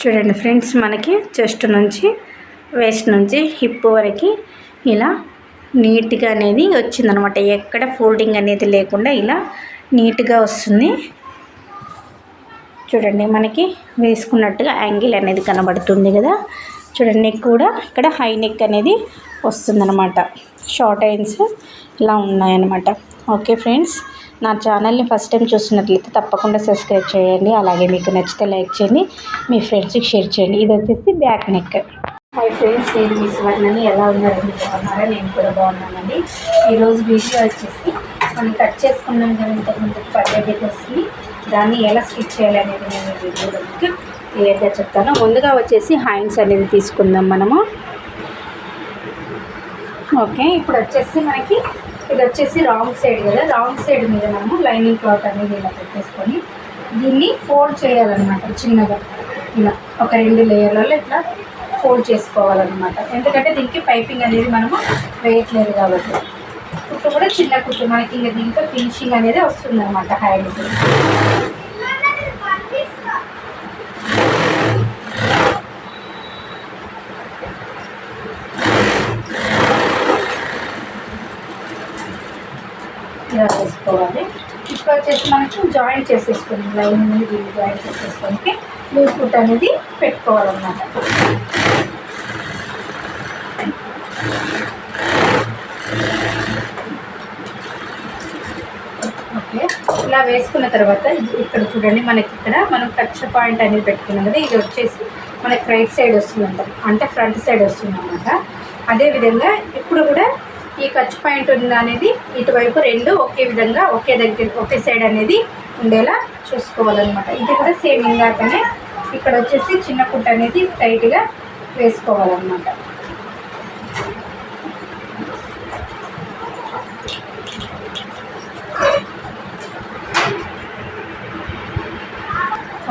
చూడండి ఫ్రెండ్స్ మనకి చెస్ట్ నుంచి వేస్ట్ నుంచి హిప్ వరకు ఇలా నీట్గా అనేది వచ్చిందనమాట. ఎక్కడ ఫోల్డింగ్ అనేది లేకుండా ఇలా నీట్గా వస్తుంది. చూడండి మనకి వేసుకున్నట్టుగా యాంగిల్ అనేది కనబడుతుంది కదా. చూడండి నెక్ కూడా ఇక్కడ హై నెక్ అనేది వస్తుందన్నమాట షార్ట్ ఐన్స్ ఇలా ఉన్నాయన్నమాట. ఓకే ఫ్రెండ్స్ నా ఛానల్ని ఫస్ట్ టైం చూస్తున్నట్లయితే తప్పకుండా సబ్స్క్రైబ్ చేయండి. అలాగే మీకు నచ్చితే లైక్ చేయండి. మీ ఫ్రెండ్స్కి షేర్ చేయండి. ఇది వచ్చేసి బ్యాక్ నెక్. హాయ్ ఫ్రెండ్స్ నేను మీ స్వర్ణని. ఎలా ఉన్నారండి బాగున్నారా? నేను కూడా బాగున్నానండి. ఈరోజు వీడియో వచ్చేసి మనం కట్ చేసుకున్నాం కదా ఇంతకుముందు పర్లేదు వస్తుంది దాన్ని ఎలా స్టిచ్ చేయాలనేది నేను వీడియోలో మీకు క్లియర్గా చెప్తాను. ముందుగా వచ్చేసి హ్యాండ్స్ అనేది తీసుకుందాం మనము. ఓకే ఇప్పుడు వచ్చేసి మనకి ఇది వచ్చేసి రాంగ్ సైడ్ కదా. రాంగ్ సైడ్ మీద మనము లైనింగ్ క్లాత్ అనేది ఇలా పెట్టేసుకొని దీన్ని ఫోల్డ్ చేయాలన్నమాట చిన్నగా. ఇలా ఒక రెండు లేయర్లలో ఇట్లా ఫోల్డ్ చేసుకోవాలన్నమాట. ఎందుకంటే దీనికి పైపింగ్ అనేది మనము వేయట్లేదు కాబట్టి. కుట్టు కూడా చిన్న కుట్టు. మనకి ఇంకా దీంతో ఫినిషింగ్ అనేది వస్తుంది అనమాట చేసుకోవాలి ఇప్పుడు వచ్చేసి మనకి జాయింట్ చేసేసుకోండి లైన్ దీన్ని జాయింట్ చేసేసుకోనికి లూజ్ ఫుట్ అనేది పెట్టుకోవాలన్నమాట. ఓకే ఇలా వేసుకున్న తర్వాత ఇక్కడ చూడండి మనకి ఇక్కడ మనం కచ్చ పాయింట్ అనేది పెట్టుకున్నాం కదా ఇది వచ్చేసి మనకి రైట్ సైడ్ వస్తుందంట. అంటే ఫ్రంట్ సైడ్ వస్తుంది అనమాట అదేవిధంగా ఇప్పుడు కూడా ఈ ఖర్చు పాయింట్ ఉంది అనేది ఇటువైపు రెండు ఒకే విధంగా ఒకే దగ్గర ఒకే సైడ్ అనేది ఉండేలా చూసుకోవాలన్నమాట. ఇది కూడా సేమ్ ఇందాకనే ఇక్కడ వచ్చేసి చిన్న కుట్ట అనేది టైట్గా వేసుకోవాలన్నమాట.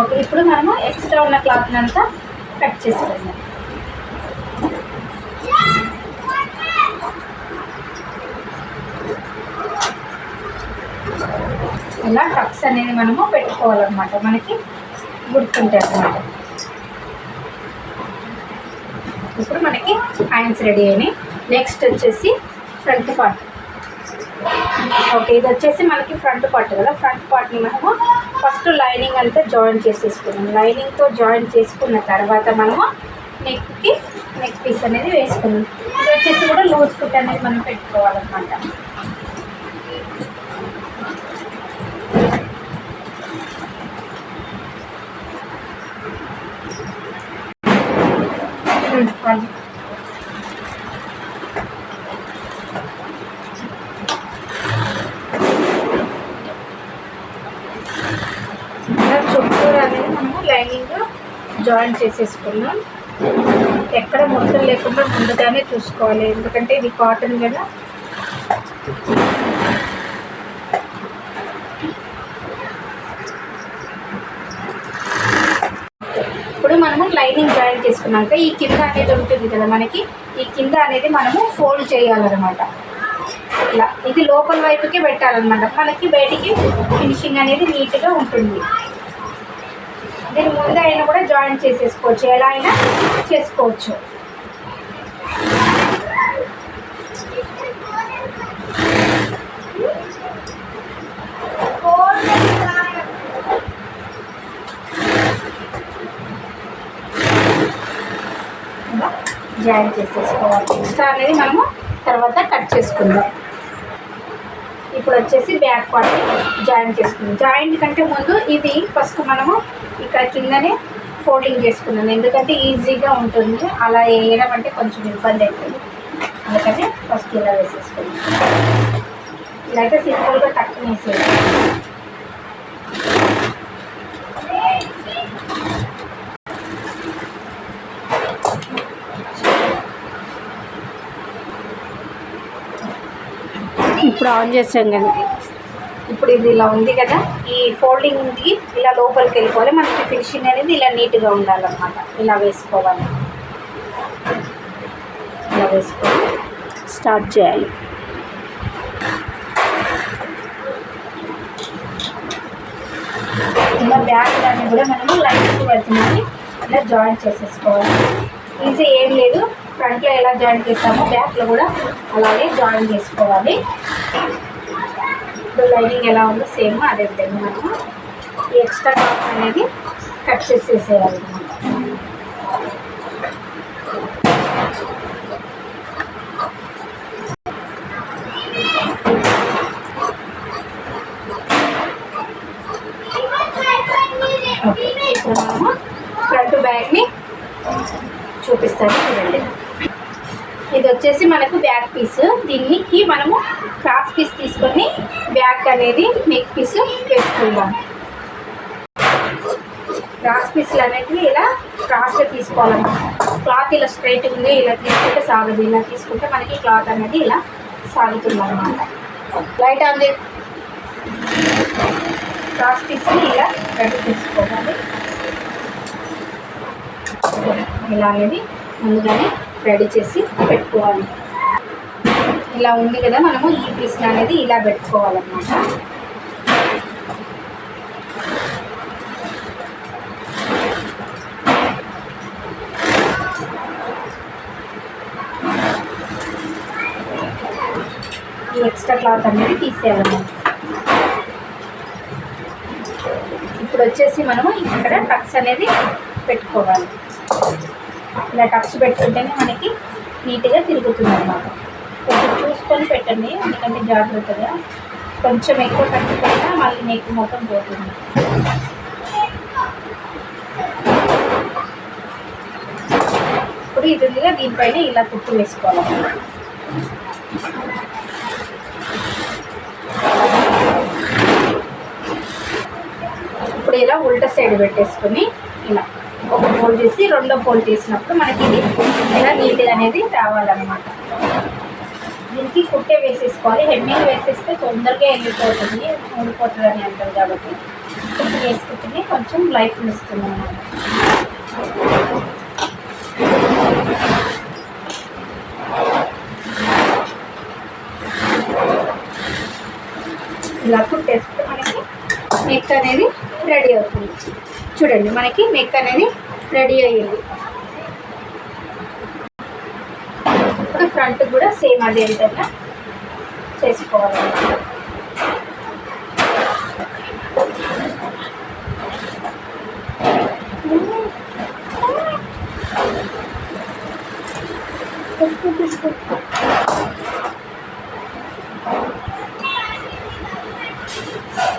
ఓకే ఇప్పుడు మనము ఎక్స్ట్రా ఉన్న క్లాత్ అంతా కట్ చేసుకోవాలి ఇలా టక్స్ అనేది మనము పెట్టుకోవాలన్నమాట. మనకి గుర్తుంటాయి అన్నమాట. ఇప్పుడు మనకి హ్యాండ్స్ రెడీ అయినాయి. నెక్స్ట్ వచ్చేసి ఫ్రంట్ పార్ట్. ఓకే ఇది వచ్చేసి మనకి ఫ్రంట్ పార్ట్ కదా. ఫ్రంట్ పార్ట్ని మనము ఫస్ట్ లైనింగ్ అంతా జాయిన్ చేసేసుకున్నాం లైనింగ్తో జాయిన్ చేసుకున్న తర్వాత మనము నెక్కి నెక్ పీస్ అనేది వేసుకున్నాం ఇది వచ్చేసి కూడా లూజ్ కుట్ అనేది మనం పెట్టుకోవాలన్నమాట. వాళ్ళు చుట్టూరు అనేది మనము లైనింగ్ జాయిన్ చేసేసుకున్నాం. ఎక్కడ మొత్తం లేకుండా ముందుగానే చూసుకోవాలి. ఎందుకంటే ఇది కాటన్ కదా. మనము లైనింగ్ జాయిన్ చేసుకున్నాక ఈ కింద అనేది ఉంటుంది కదా మనకి ఈ కింద అనేది మనము ఫోల్డ్ చేయాలన్నమాట. ఇట్లా ఇది లోపల వైపుకే పెట్టాలన్నమాట. మనకి బయటికి ఫినిషింగ్ అనేది నీట్గా ఉంటుంది. దీని ముందు అయినా కూడా జాయిన్ చేసేసుకోవచ్చు. ఎలా అయినా చేసుకోవచ్చు ఇలా జాయిన్ చేసేసుకోవాలి. ఎక్స్ట్రా అనేది మనము తర్వాత కట్ చేసుకుందాం. ఇప్పుడు వచ్చేసి బ్యాక్ పార్ట్ జాయిన్ చేసుకుందాం. జాయింట్ కంటే ముందు ఇది ఫస్ట్ మనము ఇక్కడ కిందనే ఫోల్డింగ్ చేసుకున్నాం ఎందుకంటే ఈజీగా ఉంటుంది. అలా వేయడం అంటే కొంచెం ఇబ్బంది అవుతుంది. అందుకని ఫస్ట్ ఇలా వేసేసుకున్నాం ఇలా అయితే సింపుల్గా టక్కున వేసేయాలి ఇప్పుడు ఆన్ చేసాం కదా ఇప్పుడు ఇది ఇలా ఉంది కదా ఈ ఫోల్డింగ్ ఉంది ఇలా లోపలికి వెళ్ళిపోవాలి. మనకి ఫినిషింగ్ అనేది ఇలా నీట్గా ఉండాలన్నమాట. ఇలా వేసుకోవాలి. ఇలా వేసుకోవాలి. స్టార్ట్ చేయాలి. ఇలా బ్యాగ్ అన్ని కూడా మనము లైన్కి వెళ్తున్నాయి ఇలా జాయింట్ చేసేసుకోవాలి. ఈజీ ఏం లేదు. ఫ్రంట్లో ఎలా జాయింట్ చేస్తామో బ్యాక్లో కూడా అలాగే జాయిన్ చేసుకోవాలి. ఇప్పుడు లైనింగ్ ఎలా ఉందో సేమ్ అదే విధంగా మనము ఈ ఎక్స్ట్రా క్లాత్ అనేది కట్ చేసేసేయాలి. ఇప్పుడు మనము ఫ్రంట్ బ్యాగ్ని చూపిస్తాను చూడండి. ఇది వచ్చేసి మనకు బ్యాక్ పీస్ దీనికి మనము క్రాస్ పీస్ తీసుకొని బ్యాక్ అనేది నెక్ పీస్ వేసుకుందాం. క్రాస్ పీస్లు అనేటివి ఇలా క్రాస్గా తీసుకోవాలన్నమాట. క్లాత్ ఇలా స్ట్రైట్ ఉంది ఇలా తీసుకుంటే సాగదు. ఇలా తీసుకుంటే మనకి క్లాత్ అనేది ఇలా సాగుతుందన్నమాట. లైట్ ఆన్ చే క్రాస్ పీస్ని ఇలా రెడీ తీసుకోవాలి ఇలా అనేది ముందుగానే రెడీ చేసి పెట్టుకోవాలి. ఇలా ఉంది కదా మనము ఈ పీస్ని అనేది ఇలా పెట్టుకోవాలన్నమాట. ఈ ఎక్స్ట్రా క్లాత్ అనేది తీసేయాలన్నమాట. ఇప్పుడు వచ్చేసి మనము ఇక్కడ టక్స్ అనేది పెట్టుకోవాలి. ఇలా టక్స్ పెట్టుకుంటేనే మనకి నీట్గా తిరుగుతుంది అనమాట కొంచెం చూసుకొని పెట్టండి ఎందుకంటే జాగ్రత్తగా. కొంచెం ఎక్కువ టక్స్ పెట్టినా మళ్ళీ నీకు మొత్తం పోతుంది. ఇప్పుడు ఇది ఉందిగా దీనిపైన ఇలా కుట్టు వేసుకోవాలి. ఇప్పుడు ఇలా ఉల్టా సైడ్ పెట్టేసుకొని ఇలా. ఒక ఫోల్డ్ చేసి రెండో ఫోల్డ్ చేసినప్పుడు మనకి ఇది ఇలా నీట్గా అనేది రావాలన్నమాట. దీనికి కుట్టే వేసేసుకోవాలి. హెమ్మింగ్ వేసేస్తే తొందరగా వెళ్ళిపోతుంది ఊడిపోతుంది అని అంటారు కాబట్టి కుట్టు వేసుకుంటేనే కొంచెం లైఫ్ ఇస్తుంది అన్నమాట ఇలా కుట్టేస్తే మనకి నెక్ అనేది రెడీ అవుతుంది. చూడండి మనకి నెక్ అనేది రెడీ అయ్యింది. ఇప్పుడు ఫ్రంట్ కూడా సేమ్ అదే విధంగా చేసుకోవాలి.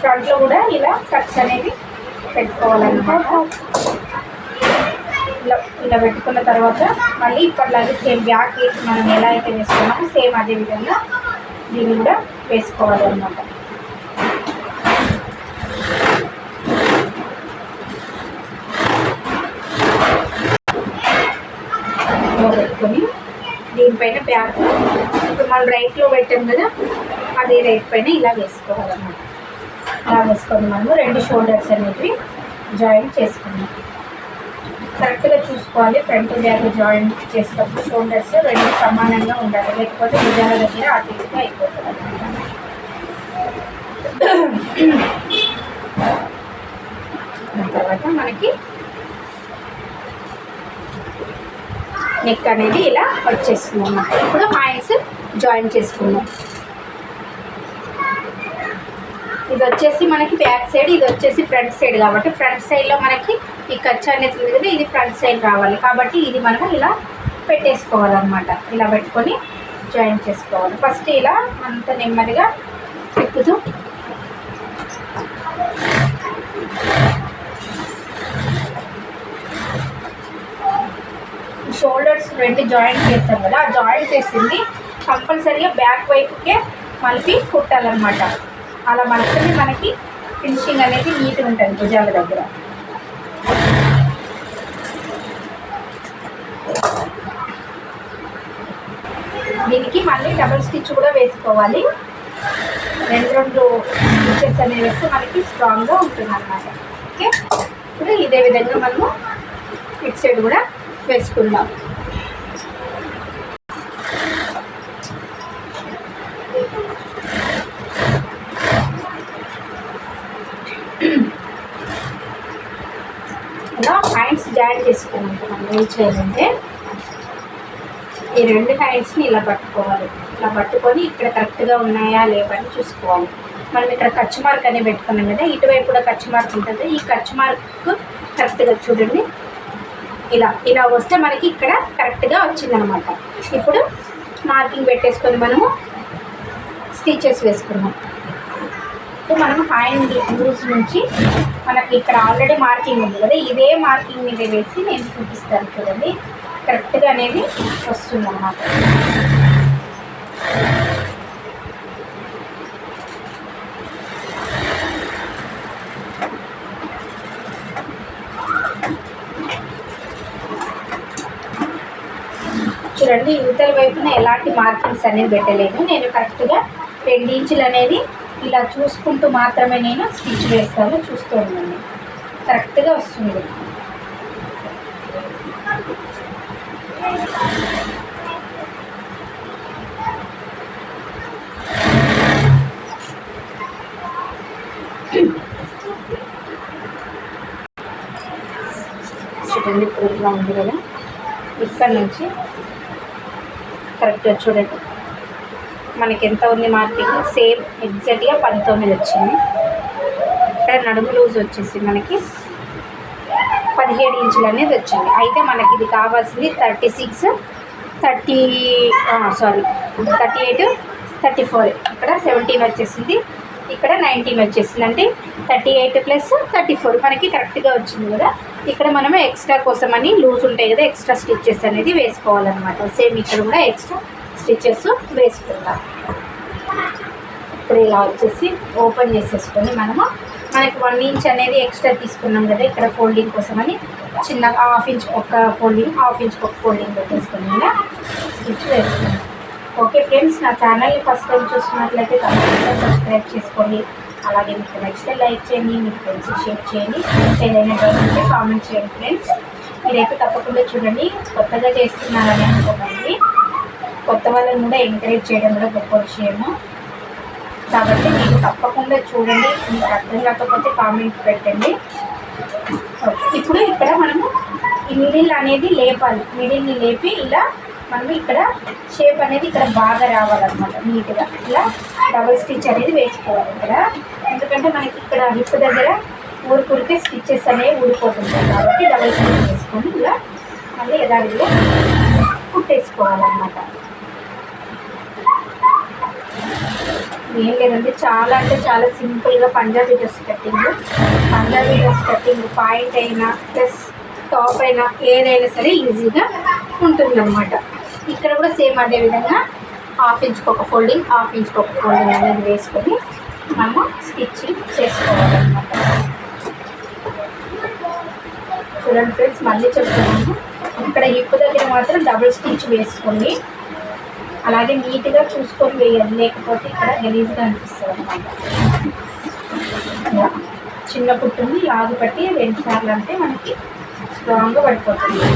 ఫ్రంట్లో కూడా ఇలా కట్స్ అనేది పెట్టుకోవాలన్నమాట ఇలా ఇలా పెట్టుకున్న తర్వాత మళ్ళీ ఇప్పటిలాగే సేమ్ బ్యాక్ మనం ఎలా అయితే వేసుకున్నామో సేమ్ అదే విధంగా దీన్ని కూడా వేసుకోవాలన్నమాట. పెట్టుకొని దీనిపైన బ్యాక్ ఇప్పుడు మనం రైట్లో పెట్టాం కదా అదే రైట్ పైన ఇలా వేసుకోవాలన్నమాట. ఇలా వేసుకొని మనము రెండు షోల్డర్స్ అనేవి జాయిన్ చేసుకున్నాం. కరెక్ట్గా చూసుకోవాలి ఫ్రంట్ బ్యాక్ జాయిన్ చేసేటప్పుడు షోల్డర్స్ రెండు సమానంగా ఉండాలి. లేకపోతే భుజాల దగ్గర అతిగా అయిపోతుంది. తర్వాత మనకి నెక్ అనేది ఇలా వచ్చేస్తుంది అన్నమాట. ఇప్పుడు హ్యాండ్స్ జాయిన్ చేసుకుందాం. ఇది వచ్చేసి మనకి బ్యాక్ సైడ్ ఇది వచ్చేసి ఫ్రంట్ సైడ్ కాబట్టి ఫ్రంట్ సైడ్లో మనకి ఈ ఖర్చు అనేది ఉంది కదా ఇది ఫ్రంట్ సైడ్ రావాలి. కాబట్టి ఇది మనం ఇలా పెట్టేసుకోవాలన్నమాట. ఇలా పెట్టుకొని జాయిన్ చేసుకోవాలి. ఫస్ట్ ఇలా అంత నెమ్మదిగా తిప్పుతూ షోల్డర్స్ రెండు జాయింట్ చేస్తాం కదా ఆ జాయింట్ చేసింది కంపల్సరీగా బ్యాక్ వైపుకే మలిపి కుట్టాలన్నమాట. అలా మాత్రమే మనకి ఫినిషింగ్ అనేది నీట్గా ఉంటుంది భుజాల దగ్గర. దీనికి మళ్ళీ డబుల్ స్టిచ్ కూడా వేసుకోవాలి. రెండు రెండు స్టిచెస్ అనేవి వేస్తే మనకి స్ట్రాంగ్గా ఉంటుంది అన్నమాట ఓకే ఇప్పుడు ఇదే విధంగా మనము ఇటు కూడా వేసుకుందాం. ఇలా హ్యాండ్స్ జాయిన్ చేసుకున్నాక మనం ఏం చేయాలంటే ఈ రెండు హ్యాండ్స్ని ఇలా పట్టుకోవాలి. ఇలా పట్టుకొని ఇక్కడ కరెక్ట్గా ఉన్నాయా లేవని చూసుకోవాలి. మనం ఇక్కడ ఖర్చు మార్క్ అనేది పెట్టుకున్నాం కదా ఇటువైపు కూడా ఖర్చు మార్క్ ఉంటుంది. ఈ ఖర్చు మార్క్ కరెక్ట్గా చూడండి. ఇలా ఇలా వస్తే మనకి ఇక్కడ కరెక్ట్గా వచ్చిందనమాట. ఇప్పుడు మార్కింగ్ పెట్టేసుకొని మనము స్టిచెస్ వేసుకున్నాం ఇప్పుడు మనం హాయ్ గ్రూప్స్ నుంచి మనకి ఇక్కడ ఆల్రెడీ మార్కింగ్ ఉంది కదా ఇదే మార్కింగ్ మీద వేసి నేను చూపిస్తాను చూడండి. కరెక్ట్గా అనేది వస్తుంది అన్నమాట చూడండి యువతల వైపున ఎలాంటి మార్కింగ్స్ అనేది పెట్టలేదు. నేను కరెక్ట్గా రెండు ఇంచులు అనేది ఇలా చూసుకుంటూ మాత్రమే నేను స్టిచ్ వేస్తాను చూస్తూ ఉండండి. కరెక్ట్గా వస్తుంది. చూడండి ఇప్పుడు ఇట్లా ఉంది కదా. ఇక్కడ నుంచి కరెక్ట్గా చూడండి. మనకి ఎంత ఉంది మార్కింగ్? సేమ్ ఎగ్జాక్ట్గా పంతొమ్మిది వచ్చింది. ఇక్కడ నడుము లూజ్ వచ్చేసి మనకి పదిహేడు ఇంచులు అనేది వచ్చింది. అయితే మనకి ఇది కావాల్సింది thirty six thirty sorry thirty eight thirty four. ఇక్కడ సెవెంటీన్ వచ్చేసింది. ఇక్కడ నైన్టీన్ వచ్చేసింది. అంటే thirty eight plus thirty four. మనకి కరెక్ట్గా వచ్చింది కదా? ఇక్కడ మనము ఎక్స్ట్రా కోసం అని లూజ్ ఉంటాయి కదా ఎక్స్ట్రా స్టిచ్చెస్ అనేది వేసుకోవాలన్నమాట. సేమ్ ఇక్కడ కూడా ఎక్స్ట్రా స్టిచ్చెస్ వేసుకుందాం ఇప్పుడు ఇలా వచ్చేసి ఓపెన్ చేసేసుకొని మనము మనకి వన్ ఇంచ్ అనేది ఎక్స్ట్రా తీసుకున్నాం కదా ఇక్కడ ఫోల్డింగ్ కోసం అని చిన్న హాఫ్ ఇంచ్ ఒక ఫోల్డింగ్ హాఫ్ ఇంచ్ ఒక ఫోల్డింగ్ పెట్టేసుకుని స్టిచ్ వేసుకున్నాం ఓకే ఫ్రెండ్స్ నా ఛానల్ని ఫస్ట్ టైం చూస్తున్నట్లయితే తప్పకుండా సబ్స్క్రైబ్ చేసుకోండి. అలాగే మీకు నచ్చితే లైక్ చేయండి మీ ఫ్రెండ్స్ షేర్ చేయండి. ఏదైనా డౌట్ ఉంటే కామెంట్ చేయండి ఫ్రెండ్స్. మీరైతే తప్పకుండా చూడండి. కొత్తగా చేస్తున్నారని అనుకోకండి. కొత్త వాళ్ళని కూడా ఎంకరేజ్ చేయడం కూడా గొప్ప విషయము. కాబట్టి మీరు తప్పకుండా చూడండి మీకు అర్థం కాకపోతే కామెంట్ పెట్టండి. ఇప్పుడు ఇక్కడ మనము ఈ మిడిల్ అనేది లేపాలి. మిడిల్ని లేపి ఇలా మనం ఇక్కడ షేప్ అనేది ఇక్కడ బాగా రావాలన్నమాట నీట్గా ఇలా డబుల్ స్టిచ్ అనేది వేసుకోవాలి ఇక్కడ. ఎందుకంటే మనకి ఇక్కడ హిప్ దగ్గర ఊరుకురికే స్టిచ్చెస్ అనేవి ఊడిపోతుంటాయి. కాబట్టి డబుల్ స్టిచ్ వేసుకొని ఇలా మళ్ళీ యథావిధిగా కుట్టేసుకోవాలన్నమాట. ఏం లేదండి. చాలా అంటే చాలా సింపుల్గా Punjabi dress cutting Punjabi dress cutting point అయినా ప్లస్ టాప్ అయినా ఏదైనా సరే ఈజీగా ఉంటుందన్నమాట. ఇక్కడ కూడా సేమ్ అదే విధంగా హాఫ్ ఇంచ్కి ఒక ఫోల్డింగ్ హాఫ్ ఇంచ్కి ఒక ఫోల్డింగ్ అనేది వేసుకొని మనము స్టిచ్చింగ్ చేసుకోవాలన్నమాట. చూడండి ఫ్రెండ్స్ మళ్ళీ చెప్తున్నాను. ఇక్కడ హిప్ దగ్గర మాత్రం డబుల్ స్టిచ్ వేసుకోండి అలాగే నీట్గా చూసుకొని వేయాలి లేకపోతే ఇక్కడ గలీజ్గా అనిపిస్తుంది అనమాట చిన్న పుట్టుని లాగు పట్టి రెండు సార్లు అంటే మనకి స్ట్రాంగ్గా పడిపోతుంది.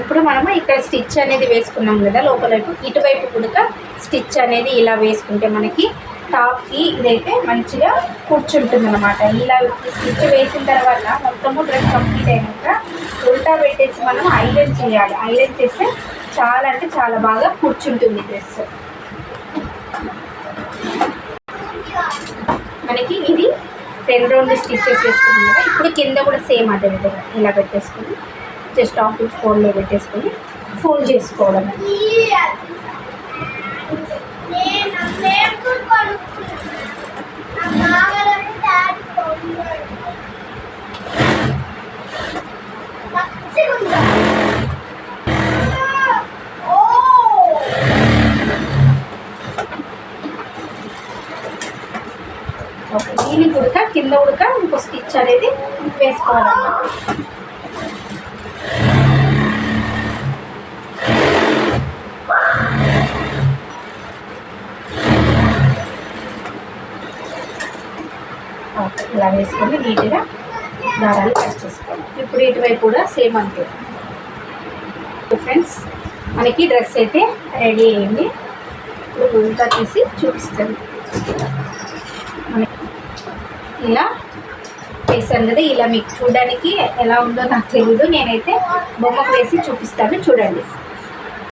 ఇప్పుడు మనము ఇక్కడ స్టిచ్ అనేది వేసుకున్నాం కదా లోపల ఇటువైపు కూడా స్టిచ్ అనేది ఇలా వేసుకుంటే మనకి టాప్కి ఇదైతే మంచిగా కూర్చుంటుంది అనమాట ఇలా స్టిచ్ వేసిన తర్వాత మొత్తము డ్రెస్ కంప్లీట్ అయినాక ఉల్టా పెట్టేసి మనం ఐరన్ చేయాలి. ఐరన్ చేస్తే చాలా అంటే చాలా బాగా కూర్చుంటుంది డ్రెస్ మనకి ఇది రెండు రెండు స్టిచ్చెస్ వేసుకున్నాం కదా ఇప్పుడు కింద కూడా సేమ్ అదే విధంగా ఇలా పెట్టేసుకుని జస్ట్ హాఫ్ ఇంచ్ ఫోల్డ్లో పెట్టేసుకొని ఫోల్డ్ చేసుకోవడం ఓకే దీని ఉడక కింద ఉడక ఇంకో స్టిచ్ అనేది వేసుకోవాలన్నమాట ఇలా వేసుకొని నీట్గా దారాలు కట్ చేసుకోవాలి. ఇప్పుడు ఇటువైపు కూడా సేమ్ అంతే. ఫ్రెండ్స్ మనకి డ్రెస్ అయితే రెడీ అయ్యింది ఇప్పుడు ఉల్టా తీసి చూపిస్తాను. ఇలా వేసాను కదా ఇలా మీకు చూడడానికి ఎలా ఉందో నాకు తెలియదు నేనైతే బొమ్మకు వేసి చూపిస్తాను. చూడండి.